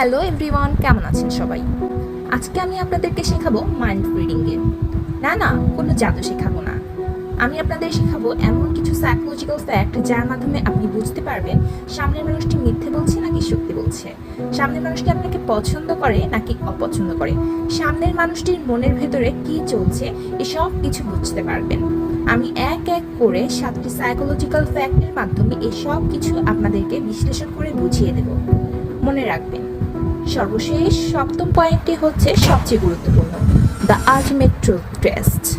Hello everyone কেমন আছেন সবাই? আজকে আমি আপনাদেরকে শেখাবো মাইন্ড রিডিং গেম না না, কোনো জাদু শেখাবো না। আমি আপনাদের শেখাবো এমন কিছু সাইকোলজিক্যাল ফ্যাক্ট যার মাধ্যমে আপনি বুঝতে পারবেন সামনের মানুষটি মিথ্যে বলছে নাকি সত্যি বলছে। সামনের মানুষটি আপনাকে পছন্দ করে নাকি অপছন্দ করে? সামনের মানুষটির মনের ভেতরে কি চলছে এসব কিছু বুঝতে পারবেন। আমি এক এক করে সাতটি সাইকোলজিক্যাল ফ্যাক্টের মাধ্যমে এসব কিছু আপনাদেরকে বিশ্লেষণ করে বুঝিয়ে দেব। মনে রাখবেন সর্বশেষ সপ্তম পয়েন্টটি হচ্ছে সবচেয়ে গুরুত্বপূর্ণ দ্য আলটিমেট ট্রুথ টেস্ট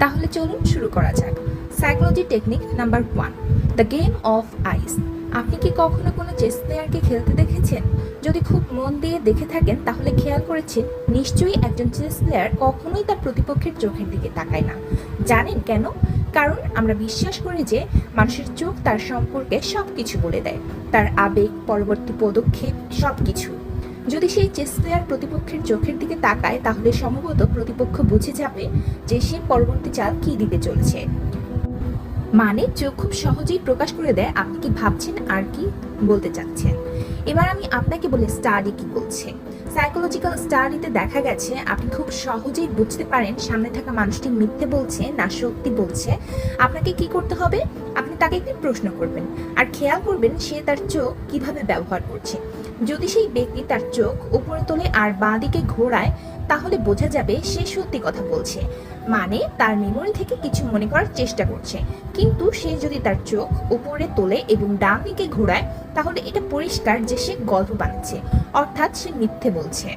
তাহলে চলুন শুরু করা যাক। Psychology technique number one the game of eyes আপনি কি কখনো কোনো চেস প্লেয়ারকে খেলতে দেখেছেন? যদি খুব মন দিয়ে দেখে থাকেন, তাহলে খেয়াল করেছেন, নিশ্চয়ই একজন চেস প্লেয়ার কখনোই তার প্রতিপক্ষের চোখের দিকে তাকায় না। জানেন কেন? কারণ আমরা বিশ্বাস করি যে মানুষের চোখ তার সম্পর্কে সব কিছু বলে দেয়। তার আবেগ, পরবর্তী পদক্ষেপ সব কিছু যদি সেই চেস প্লেয়ার প্রতিপক্ষের চোখের দিকে তাকায়, তাহলে সম্ভবত প্রতিপক্ষ বুঝে যাবে যে সে পরবর্তী চাল কি দিতে চলেছে। মানে চোখ খুব সহজেই প্রকাশ করে দেয়, আপনি কি ভাবছেন আর কি বলতে চাচ্ছেন? এবার আমি আপনাকে বলে স্টাডি কি বলছে সাইকোলজিক্যাল স্টাডিতে দেখা গেছে, আপনি খুব সহজেই বুঝতে পারেন সামনে থাকা মানুষটি মিথ্যে বলছে না সত্যি বলছে। আপনাকে কি করতে হবে? আপনি তাকে একটি প্রশ্ন করবেন। আর খেয়াল করবেন সে তার চোখ কীভাবে ব্যবহার করছে। যদি সেই ব্যক্তি তার চোখ উপরে তোলে আর বাঁ দিকে ঘোরায়, তাহলে বোঝা যাবে সে সত্যি কথা বলছে। মানে তার মেমোরি থেকে কিছু মনে করার চেষ্টা করছে। কিন্তু সে যদি তার চোখ উপরে তোলে এবং ডান দিকে ঘোরায়, তাহলে এটা পরিষ্কার যে সে গল্প বানাচ্ছে। অর্থাৎ সে মিথ্যে বলছে।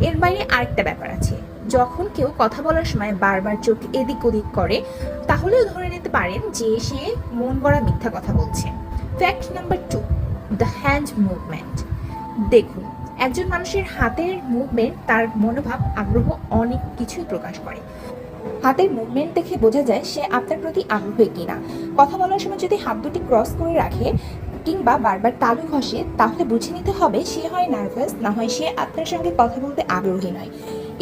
এর বাইরে আরেকটা ব্যাপার আছে। যখন কেউ কথা বলার সময় বারবার চোখ এদিক ওদিক করে, তাহলেও ধরে নিতে পারেন যে সে মন গড়া মিথ্যা কথা বলছে। Fact number two the hand movement দেখুন, একজন মানুষের হাতের মুভমেন্ট তার মনোভাব, আগ্রহ অনেক কিছুই প্রকাশ করে। হাতের মুভমেন্ট দেখে বোঝা যায় সে আপনার প্রতি আগ্রহী কিনা। কথা বলার সময় যদি হাত দুটি ক্রস করে রাখে কিংবা বারবার তালু ঘষে, তাহলে বুঝে নিতে হবে সে হয় নার্ভাস না হয় সে আপনার সঙ্গে কথা বলতে আগ্রহী নয়।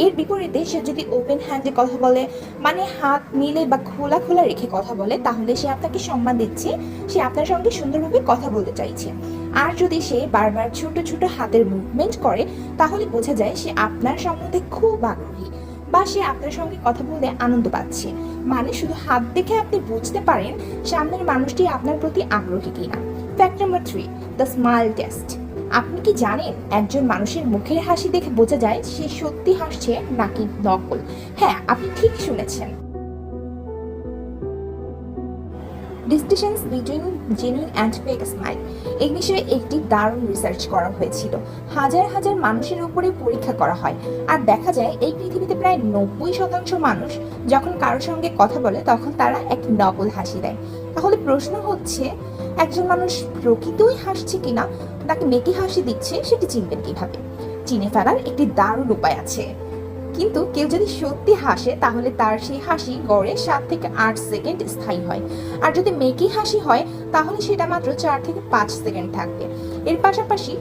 এর বিপরীতে সে যদি ওপেন হ্যান্ডে কথা বলে মানে হাত মিলে বা খোলা খোলা রেখে কথা বলে, তাহলে সে আপনাকে সম্মান দিচ্ছে, সে আপনার সঙ্গে সুন্দরভাবে কথা বলতে চাইছে। আর যদি সে বারবার ছোট ছোট হাতের মুভমেন্ট করে, তাহলে বোঝা যায় সে আপনার সম্বন্ধে খুব আগ্রহী বা সে আপনার সঙ্গে কথা বলতে আনন্দ পাচ্ছে। মানে শুধু হাত দেখে আপনি বুঝতে পারেন সামনের মানুষটি আপনার প্রতি আগ্রহী কিনা। Fact number three the smile test আপনি কি জানেন একজন মানুষের মুখের হাসি দেখে বোঝা যায় সে সত্যি হাসছে নাকি নকল? হ্যাঁ আপনি ঠিক শুনেছেন। Distinctions between genuine and fake smile এই বিষয়ে একটি দারুণ রিসার্চ করা হয়েছিল। হাজার হাজার মানুষের উপরে পরীক্ষা করা হয়। আর দেখা যায়, এই পৃথিবীতে প্রায় নব্বই শতাংশ মানুষ যখন কারোর সঙ্গে কথা বলে, তখন তারা এক নকল হাসি দেয়। তাহলে প্রশ্ন হচ্ছে, একজন মানুষ প্রকৃতই হাসছে কিনা তাকে মেকি হাসি দিচ্ছে সেটি চিনবেন কীভাবে? চিনে ফেলার একটি দারুণ উপায় আছে। কিন্তু কেউ যদি সত্যি হাসে, তাহলে তার সেই হাসি গড়ে সাত থেকে আট সেকেন্ড স্থায়ী হয়। আর যদি মেকি হাসি হয়, তাহলে সেটা মাত্র চার থেকে পাঁচ সেকেন্ড থাকবে। এর পাশাপাশি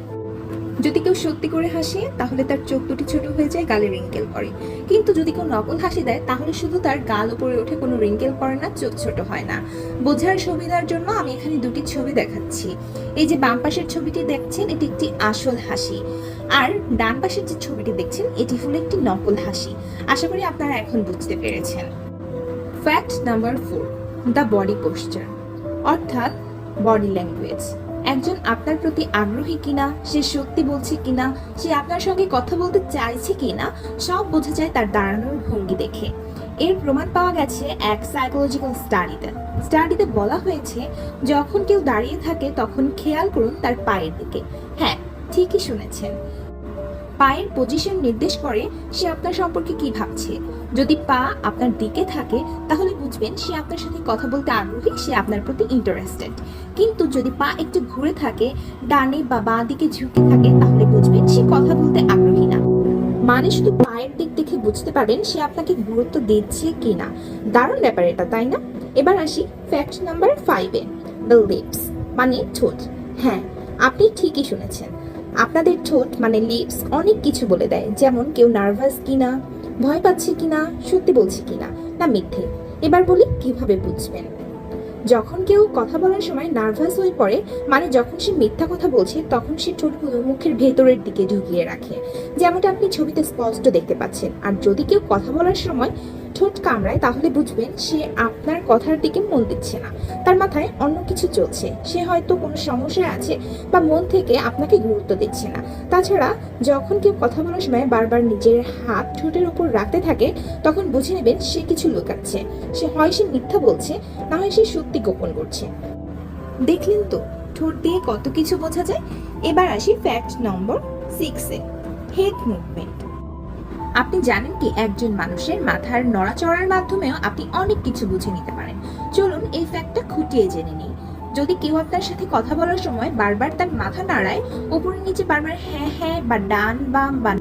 যদি কেউ সত্যি করে হাসে, তাহলে তার চোখ দুটি ছোট হয়ে যায়, গালে রিঙ্কেল করে কিন্তু যদি কেউ নকল হাসি দেয়, তাহলে শুধু তার গাল উপরে ওঠে কোনো রিঙ্কেল করে না, চোখ ছোট হয় না। বোঝার সুবিধার জন্য আমি এখানে দুটি ছবি দেখাচ্ছি। এই যে বাম পাশের ছবিটি দেখছেন, এটি একটি আসল হাসি। আর ডান পাশের যে ছবিটি দেখছেন, এটি হলো একটি নকল হাসি। আশা করি আপনারা এখন বুঝতে পেরেছেন। Fact number four the body posture অর্থাৎ বডি ল্যাঙ্গুয়েজ একজন আপনার প্রতি আগ্রহী কিনা, সে সত্যি বলছে কিনা, সে আপনার সঙ্গে কথা বলতে চাইছে কিনা, সব বোঝা যায় তার দাঁড়ানোর ভঙ্গি দেখে। এর প্রমাণ পাওয়া গেছে এক সাইকোলজিক্যাল স্টাডিতে স্টাডিতে বলা হয়েছে, যখন কেউ দাঁড়িয়ে থাকে, তখন খেয়াল করুন তার পায়ের দিকে। হ্যাঁ ঠিকই শুনেছেন। পায়ের পজিশন নির্দেশ করে সে আপনার সম্পর্কে কি ভাবছে। যদি পা আপনার দিকে থাকে, তাহলে বুঝবেন সে আপনার সাথে কথা বলতে আগ্রহী, সে আপনার প্রতি ইন্টারেস্টেড কিন্তু যদি পা একটু ঘুরে থাকে, ডানে বা বাঁ দিকে ঝুঁকে থাকে, তাহলে বুঝবেন সে কথা বলতে আগ্রহী না। মানে শুধু পায়ের দিক দেখে বুঝতে পারবেন সে আপনাকে গুরুত্ব দিচ্ছে কি না। দারুণ ব্যাপার এটা, তাই না? এবার আসি ফ্যাক্ট নাম্বার ফাইভে দ্য লিপস মানে ঠোঁট। হ্যাঁ আপনি ঠিকই শুনেছেন। আপনাদের ঠোঁট মানে লিপস অনেক কিছু বলে দেয়। যেমন কেউ নার্ভাস কিনা ভয় পাচ্ছে কিনা, সত্যি বলছে কিনা, না মিথ্যে? এবার বলি, কীভাবে বুঝবেন? যখন কেউ কথা বলার সময় নার্ভাস হয়ে পড়ে মানে যখন সে মিথ্যা কথা বলছে, তখন সে ঠোঁটগুলো মুখের ভেতরের দিকে ঢুকিয়ে রাখে। যেমনটা আপনি ছবিতে স্পষ্ট দেখতে পাচ্ছেন। আর যদি কেউ কথা বলার সময় ঠোঁট কামড়ায়, তাহলে বুঝবেন সে আপনার কথার দিকে মন দিচ্ছে না। তার মাথায় অন্য কিছু চলছে। সে হয়তো কোনো সমস্যায় আছে বা মন থেকে আপনাকে গুরুত্ব দিচ্ছে না। তাছাড়া যখন কেউ কথা বলার সময় বারবার নিজের হাত ঠোঁটের উপর রাখতে থাকে, তখন বুঝে নেবেন সে কিছু লুকাচ্ছে। সে হয় সে মিথ্যা বলছে, না হয় সে সত্যি গোপন করছে। দেখলেন তো, ঠোঁট দিয়ে কত কিছু বোঝা যায়? এবার আসি ফ্যাক্ট নম্বর সিক্সে হেড মুভমেন্ট আপনি জানেন কি, একজন মানুষের মাথার নড়াচড়ার মাধ্যমেও আপনি অনেক কিছু বুঝে নিতে পারেন। চলুন এই ফ্যাক্টটা খুঁটিয়ে জেনে নিই। যদি কেউ আপনার সাথে কথা বলার সময় বারবার তার মাথা নাড়ায়, উপরে নিচে বারবার হ্যাঁ হ্যাঁ বা ডান, বাম বা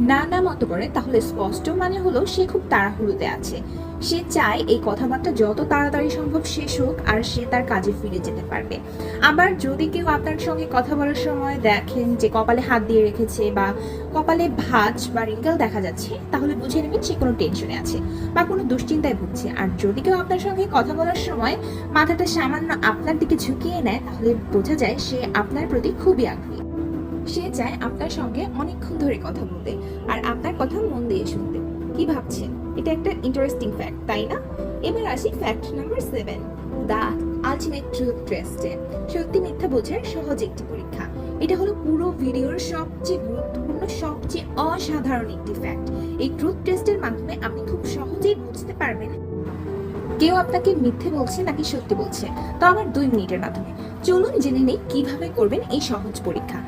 না না মতো করে, তাহলে স্পষ্ট মানে হলো সে খুব তাড়াহুড়োতে আছে। সে চায় এই কথাবার্তা যত তাড়াতাড়ি সম্ভব শেষ হোক আর সে তার কাজে ফিরে যেতে পারবে। আবার যদি কেউ আপনার সঙ্গে কথা বলার সময় দেখেন যে কপালে হাত দিয়ে রেখেছে বা কপালে ভাঁজ বা রিঙ্কেল দেখা যাচ্ছে, তাহলে বুঝে নেবেন সে কোনো টেনশনে আছে বা কোনো দুশ্চিন্তায় ভুগছে। আর যদি কেউ আপনার সঙ্গে কথা বলার সময় মাথাটা সামান্য আপনার দিকে ঝুঁকিয়ে নেয়, তাহলে বোঝা যায় সে আপনার প্রতি খুবই আগ্রহী। সে চায় আপনার সঙ্গে অনেকক্ষণ ধরে কথা বলতে আর আপনার কথা মন দিয়ে শুনতে। কি ভাবছেন? এটা একটা ইন্টারেস্টিং ফ্যাক্ট তাই না? এবার আসি fact number seven the ultimate truth টেস্টে সত্যি মিথ্যা বোঝার সহজ একটি পরীক্ষা। এটা হলো পুরো ভিডিওর সবচেয়ে গুরুত্বপূর্ণ, সবচেয়ে অসাধারণ একটি ফ্যাক্ট এই ট্রুথ টেস্টের মাধ্যমে আপনি খুব সহজেই বুঝতে পারবেন কেউ আপনাকে মিথ্যে বলছে নাকি সত্যি বলছে। তো আমার দুই মিনিটের মাধ্যমে। চলুন জেনে নেই কীভাবে করবেন এই সহজ পরীক্ষা।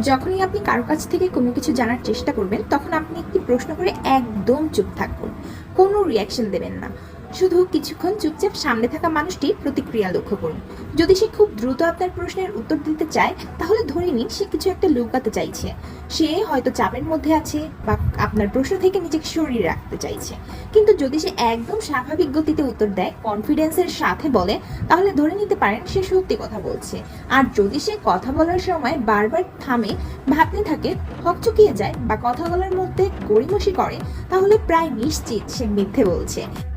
যখনই আপনি কারও কাছ থেকে কোনো কিছু জানার চেষ্টা করবেন, তখন আপনি একটি প্রশ্ন করে একদম চুপ থাকবেন। কোনো রিয়াকশন দেবেন না। শুধু কিছুক্ষণ চুপচাপ সামনে থাকা মানুষটির প্রতিক্রিয়া লক্ষ্য করুন। যদি সে খুব দ্রুত আপনার প্রশ্নের উত্তর দিতে চায়, তাহলে ধরে নিন সে কিছু একটা লুকাতে চাইছে। সে হয়তো চাপের মধ্যে আছে বা আপনার প্রশ্ন থেকে নিজেকে সরিয়ে রাখতে চাইছে। কিন্তু যদি সে একদম স্বাভাবিক গতিতে উত্তর দেয়, কনফিডেন্সের সাথে বলে, তাহলে ধরে নিতে পারেন সে সত্যি কথা বলছে। আর যদি সে কথা বলার সময় বারবার থামে, ভাবতে থাকে, হকচকিয়ে যায় বা কথা বলার মধ্যে গড়িমসি করে, তাহলে প্রায় নিশ্চিত সে মিথ্যে বলছে।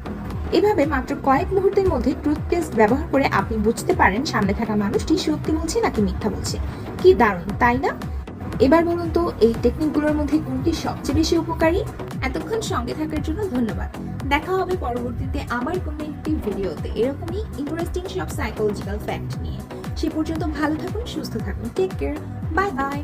এভাবে মাত্র কয়েক মুহূর্তের মধ্যে টুথপেস্ট ব্যবহার করে আপনি বুঝতে পারেন সামনে থাকা মানুষটি সত্যি বলছে নাকি মিথ্যা বলছে। কি দারুণ, তাই না? এবার বলুন তো, এই টেকনিকগুলোর মধ্যে কোনটি সবচেয়ে বেশি উপকারী? এতক্ষণ সঙ্গে থাকার জন্য ধন্যবাদ। দেখা হবে পরবর্তীতে আবার কোনো একটি ভিডিওতে। এরকমই ইন্টারেস্টিং সব সাইকোলজিক্যাল ফ্যাক্ট নিয়ে। সে পর্যন্ত ভালো থাকুন, সুস্থ থাকুন। Take care bye bye